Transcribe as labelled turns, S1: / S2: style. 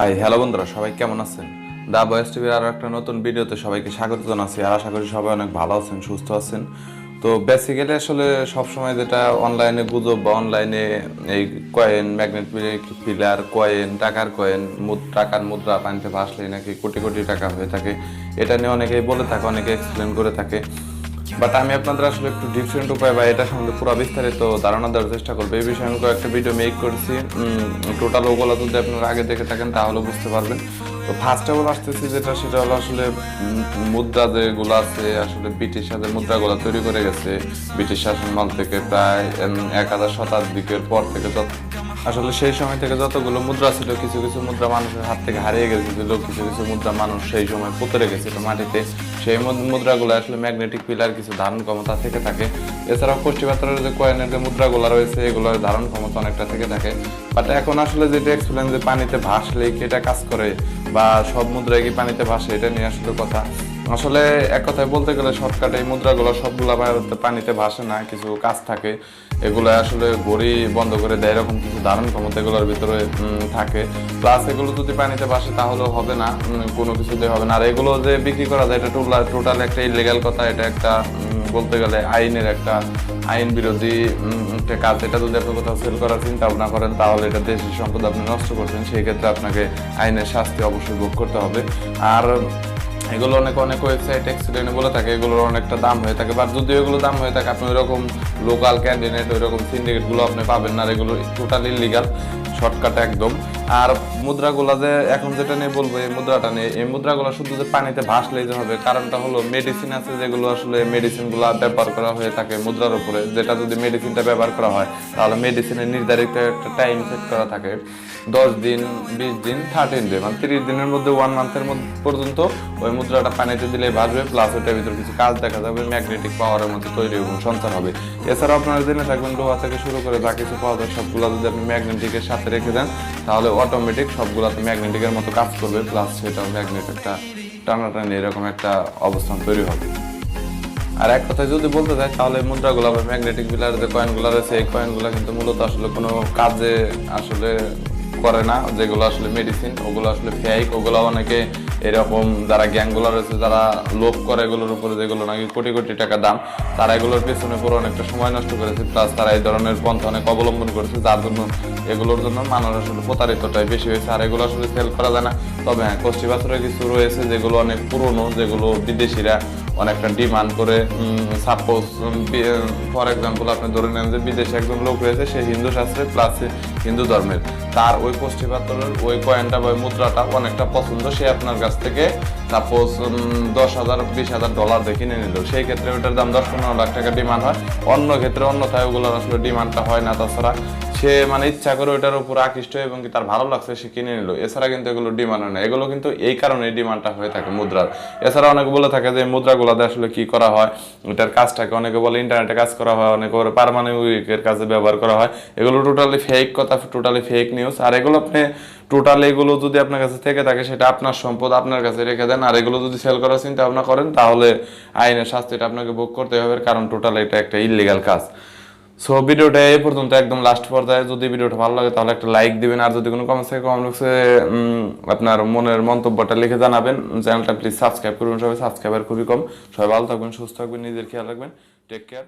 S1: High, hello বন্ধুরা, সবাই কেমন আছেন? দা বয়েস টিভির আরও একটা নতুন ভিডিওতে সবাইকে স্বাগত জানাচ্ছি, আর আশা করি সবাই অনেক ভালো আছেন, সুস্থ আছেন। তো বেসিক্যালি আসলে সবসময় যেটা অনলাইনে গুজব বা অনলাইনে এই কয়েন ম্যাগনেট পিলার কয়েন টাকার কয়েন টাকার মুদ্রা পানিতে ভাসলে নাকি কোটি কোটি টাকা হয়ে থাকে, এটা নিয়ে অনেকেই বলে থাকে, অনেকে এক্সপ্লেন করে থাকে। বাট আমি আপনাদের আসলে একটু ডিফারেন্ট উপায় বা এটা সম্বন্ধে পুরো বিস্তারিত ধারণা দেওয়ার চেষ্টা করব। এই বিষয়ে আমি কয়েকটা ভিডিও মেক করেছি। টোটাল ওগুলো যদি আপনারা আগে দেখে থাকেন তাহলে বুঝতে পারবেন। তো ফার্স্ট অফ অল আসতেছি যেটা, সেটা হলো আসলে মুদ্রা যেগুলো আছে, আসলে ব্রিটিশ সাথে মুদ্রাগুলো তৈরি করে গেছে। ব্রিটিশ শাসনমল থেকে প্রায় এক হাজার শতাব্দীকের পর থেকে যত আসলে সেই সময় থেকে যতগুলো মুদ্রা ছিল, কিছু কিছু মুদ্রা মানুষের হাত থেকে হারিয়ে গেছিল কিছু কিছু মুদ্রা মানুষ সেই সময় পুঁতে রেখেছিল মাটিতে। সেই মুদ- মুদ্রাগুলো আসলে ম্যাগনেটিক পিলার কিছু ধারণ ক্ষমতা থেকে থাকে। এছাড়াও পুষ্টিপাত্রের যে কয়েনের যে মুদ্রাগুলো রয়েছে, এগুলোর ধারণ ক্ষমতা অনেকটা থেকে থাকে। বাট এখন আসলে যেটা এক্সপ্লেন যে পানিতে ভাসলে কি এটা কাজ করে? বা সব মুদ্রায় কি পানিতে ভাসে? এটা নিয়ে আসলে কথা। আসলে এক কথায় বলতে গেলে শর্টকাট এই মুদ্রাগুলো সবগুলো ভারতে পানিতে ভাসে না, কিছু কাজ থাকে। এগুলো আসলে ঘড়ি বন্ধ করে দেয়, এরকম কিছু ধারণ ক্ষমতা এগুলোর ভিতরে থাকে। প্লাস এগুলো যদি পানিতে ভাসে তাহলেও হবে না কোনো কিছুতে হবে না। আর এগুলো যে বিক্রি করা যায়, এটা টোটাল একটা ইলিগাল কথা, এটা একটা বলতে গেলে আইনের একটা, আইন বিরোধী একটা কাজ। এটা যদি আপনি কোথাও সেল করার চিন্তা ভাবনা করেন, তাহলে এটা দেশের সম্পদ আপনি নষ্ট করছেন। সেই ক্ষেত্রে আপনাকে আইনের শাস্তি অবশ্যই ভোগ করতে হবে। আর এগুলো অনেক অনেক ওয়েবসাইট এক্সিডেন্ট বলে থাকে, এগুলোর অনেকটা দাম হয়ে থাকে। বা যদি এগুলো দাম হয়ে থাকে, আপনি ওইরকম লোকাল ক্যান্ডিডেট ওইরকম সিন্ডিকেটগুলো আপনি পাবেন না এগুলো টোটালি লিগাল শর্টকাট একদম। আর মুদ্রাগুলো যে এখন যেটা নিয়ে বলব, এই মুদ্রাটা নিয়ে, এই মুদ্রাগুলো শুধু যে পানিতে ভাসলেই যে হবে, কারণটা হলো মেডিসিন আছে যেগুলো আসলে মেডিসিনগুলো ব্যবহার করা হয়ে থাকে মুদ্রার উপরে। যেটা যদি মেডিসিনটা ব্যবহার করা হয়, তাহলে মেডিসিনের নির্ধারিত একটা টাইম সেট করা থাকে। দশ দিন, বিশ দিন থার্টিন ডে মানে তিরিশ দিনের মধ্যে ওয়ান মান্থের মধ্যে পর্যন্ত ওই মুদ্রাটা পানিতে দিলে ভাসবে প্লাস ওটার ভিতরে কিছু কাজ দেখা যাবে ম্যাগনেটিক পাওয়ারের মধ্যে তৈরি এবং সঞ্চার হবে। এছাড়াও আপনারা জেনে থাকবেন লোহা থেকে শুরু করে যা কিছু পাওয়া যায় সবগুলো যদি আপনি ম্যাগনেটিকের সাথে রেখে দেন, তাহলে অটোমেটিক সবগুলোতে ম্যাগনেটিকের মতো কাজ করবে প্লাস সেটা ম্যাগনেট একটা টানাটানি এরকম একটা অবস্থান তৈরি হবে। আর এক কথায় যদি বলতে চাই তাহলে মুদ্রাগুলো বা ম্যাগনেটিক বিলার যে কয়েনগুলো রয়েছে, এই কয়েনগুলো কিন্তু মূলত আসলে কোনো কাজে আসলে করে না। যেগুলো আসলে মেডিসিন ওগুলো আসলে ফেক ওগুলো অনেকে এরকম যারা গ্যাংগুলো রয়েছে, যারা লোভ করে এগুলোর উপরে যেগুলো নাকি কোটি কোটি টাকা দাম, তারা এগুলোর পেছনে পুরো অনেকটা সময় নষ্ট করেছে। প্লাস তারা এই ধরনের পন্থা অনেক অবলম্বন করেছে, যার জন্য এগুলোর জন্য মানুষ আসলে প্রতারিতটাই বেশি হয়েছে। আর এগুলো আসলে সেল করা যায় না। তবে হ্যাঁ কষ্টি পাথরের কিছু রয়েছে যেগুলো অনেক পুরনো, যেগুলো বিদেশিরা অনেকটা ডিমান্ড করে। সাপোজ ফর এক্সাম্পল আপনি ধরে নেন যে বিদেশে একজন লোক রয়েছে, সে হিন্দু শাস্ত্রে প্লাস হিন্দু ধর্মের। তার ওই কোষ্ঠী পাথরের ওই কয়েনটা বা মুদ্রাটা অনেকটা পছন্দ, সে আপনার কাছ থেকে সাপোজ দশ হাজার, বিশ হাজার ডলার দিয়ে কিনে নিল। সেই ক্ষেত্রে ওটার দাম দশ পনেরো লাখ টাকা ডিমান্ড হয়। অন্য ক্ষেত্রে অন্যথায় ওগুলোর আসলে ডিমান্ডটা হয় না। তাছাড়া সে মানে ইচ্ছা করে ওইটার উপর আকৃষ্ট এবং কি তার ভালো লাগছে, সে কিনে নিল। এছাড়া কিন্তু এগুলো ডিমান্ড হয় না এগুলো কিন্তু এই কারণে ডিমান্ডটা হয়ে থাকে মুদ্রার। এছাড়া অনেকে বলে থাকে যে মুদ্রাগুলোতে আসলে কি করা হয়, এটার কাজটাকে অনেকে বলে ইন্টারনেটে কাজ করা হয়, অনেকে বলে পারমাণবিকের কাজে ব্যবহার করা হয়। এগুলো টোটালি ফেক কথা টোটালি ফেক নিউজ আর এগুলো আপনি টোটাল এগুলো যদি আপনার কাছে থেকে থাকে, সেটা আপনার সম্পদ, আপনার কাছে রেখে দেন। আর এগুলো যদি সেল করার চিন্তা ভাবনা করেন, তাহলে আইনের শাস্তিটা আপনাকে ভোগ করতে হবে। কারণ টোটাল এটা একটা ইলিগাল কাজ। সো ভিডিওটা এই পর্যন্ত, একদম লাস্ট পর্যায়ে। যদি ভিডিওটা ভালো লাগে, তাহলে একটা লাইক দিবেন। আর যদি কোনো কমেন্টস থাকে কমেন্ট বক্সে আপনার মনের মন্তব্যটা লিখে জানাবেন। চ্যানেলটা প্লিজ সাবস্ক্রাইব করুন সবাই। সাবস্ক্রাইবার খুবই কম। সবাই ভালো থাকবেন, সুস্থ থাকবেন, নিজের খেয়াল রাখবেন। Take care